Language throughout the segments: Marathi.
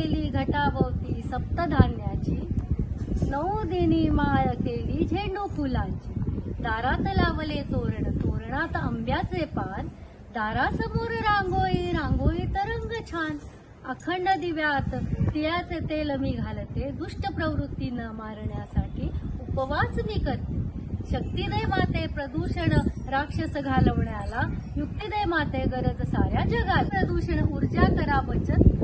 केली घटाभोवती सप्तधान्याची. नऊ दिनी माळ केली झेंडू फुलांची. दारात लावले तोरण तोरणात आंब्याचे पान. दारासमोर रांगोळी रांगोळी तरंग छान. अखंड दिव्यात तिळाचे तेल मी घालते दुष्ट प्रवृत्ती न मारण्यासाठी उपवास मी करते. शक्तीदय माते प्रदूषण राक्षस घालवण्याला युक्तिदय माते गरज साऱ्या जगात प्रदूषण ऊर्जा करा बचत.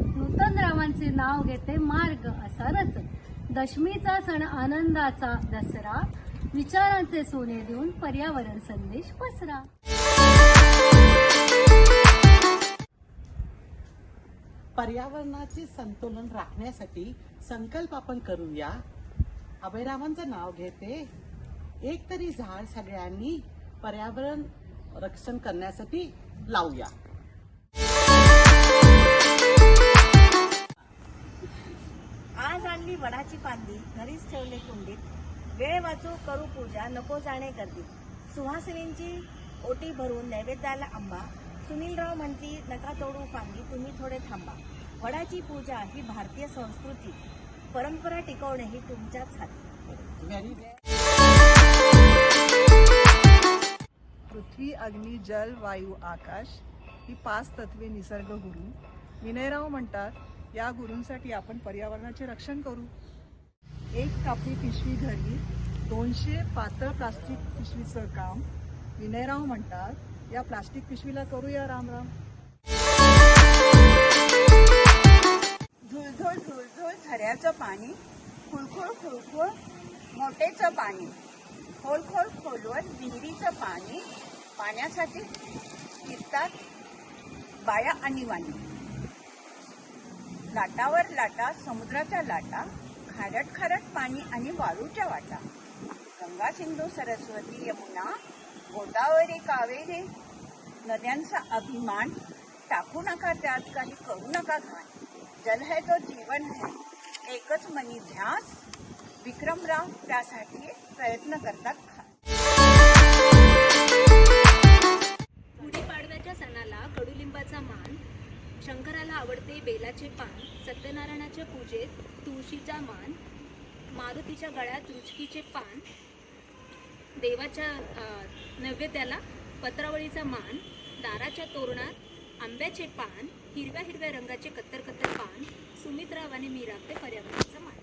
नूतन नाव घेते मार्ग असा रच. दशमीचा सण आनंदाचा दसरा. विचारांचे सोने देऊन पर्यावरण संदेश पसरा. पर्यावरणाचे संतुलन राखण्यासाठी संकल्प आपण करूया. अभयरामांचं नाव घेते. एक तरी झाड सगळ्यांनी पर्यावरण रक्षण करण्यासाठी लावूया. आज आणली वडाची फांदी घरीच ठेवले कुंडीत. वेळ वाचू करू पूजा नको जाणे गर्दीत सुहासिनींची ओटी भरून नैवेद्याला आंबा. सुनीलराव म्हणती नका तोडू फांदी तुम्ही थोडे थांबा. वडाची पूजा ही भारतीय संस्कृती. परंपरा टिकवणे ही तुमच्याच हाती. पृथ्वी अग्नी जल वायू आकाश ही पाच तत्वे निसर्ग गुरु विनयराव म्हणतात या गुरूंसाठी आपण पर्यावरणाचे रक्षण करू. एक कापडी पिशवी घरी दोनशे पातळ प्लास्टिक पिशवीचं काम विनयराव म्हणतात या प्लास्टिक पिशवीला करूया राम राम. झुळझुळ झुळझुळ झऱ्याचं पाणी खुळखुळ खुळखुळ मोठेचं पाणी खोल खोल खोलवर विहिरीचं पाणी पाण्यासाठी फिरतात बाया आणि वाणी लाटावर लाटा समुद्राच्या लाटा खारट खारट पाणी आणि वाळूच्या वाटा. गंगा सिंधू सरस्वती यमुना गोदावरी कावेरी. नद्यांचा अभिमान टाकू नका त्यात काही करू नका घाण. जल है तो जीवन है एकच मनी ध्यास. विक्रमराव त्यासाठी प्रयत्न करतात. सत्यनारायणाच्या पूजेत तुळशीचा मान मारुतीच्या गळ्यात रुचकीचे पान देवाच्या नव्यत्याला नैवेद्याला पत्रावळीचा मान दाराच्या तोरणात आंब्याचे पान हिरव्या हिरव्या रंगाचे कत्तर कत्तर पान सुमित्राव आणि मी राखते पर्यावरणाचा मान.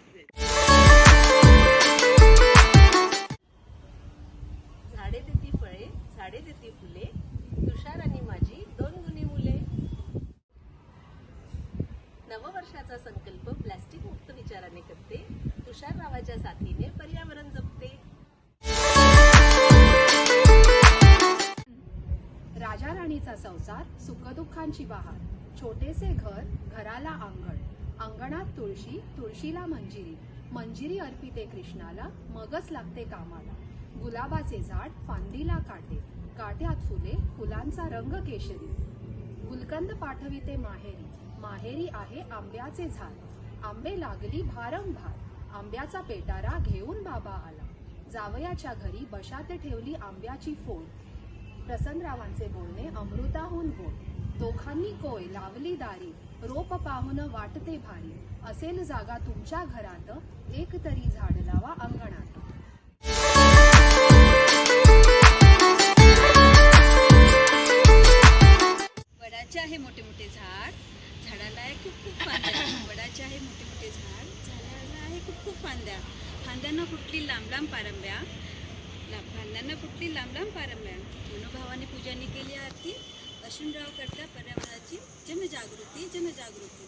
वर्षाचा संकल्प प्लॅस्टिक मुक्त विचाराने करते. तुषार रावाच्या साथीने पर्यावरण जपते. राजा राणीचा संसार सुखदुःखांची बहार. छोटेसे घर घराला अंगण अंगणात तुळशी तुळशीला मंजिरी. मंजिरी अर्पिते कृष्णाला मगच लागते कामाला. गुलाबाचे झाड फांदीला काटे. काट्यात फुले फुलांचा रंग केशरी. गुलकंद पाठविते माहेरी. माहेरी आहे आंब्याचे झाड. आंबे लागली भारंभार. आंब्याचा पेटारा घेऊन बाबा आला. जावयाच्या घरी बशात ठेवली आंब्याची फोड. प्रसन्नरावांचे बोलणे अमृताहून गोड दोघांनी कोय लावली दारी. रोप पाहून वाटते भारी. असेल जागा तुमच्या घरात. एक तरी झाड लावा अंगण खूप खूप फांद्या. वडाचे आहे मोठे मोठे झाड. झाडाला आहे खूप खूप फांद्या. फांद्यांना फुटली लांब लांब पारंब्या फांद्यांना फुटली लांब लांब पारंब्या. मनोभावाने पूजाने केली आरती. अश्विनराव करता पर्यावरणाची जनजागृती जनजागृती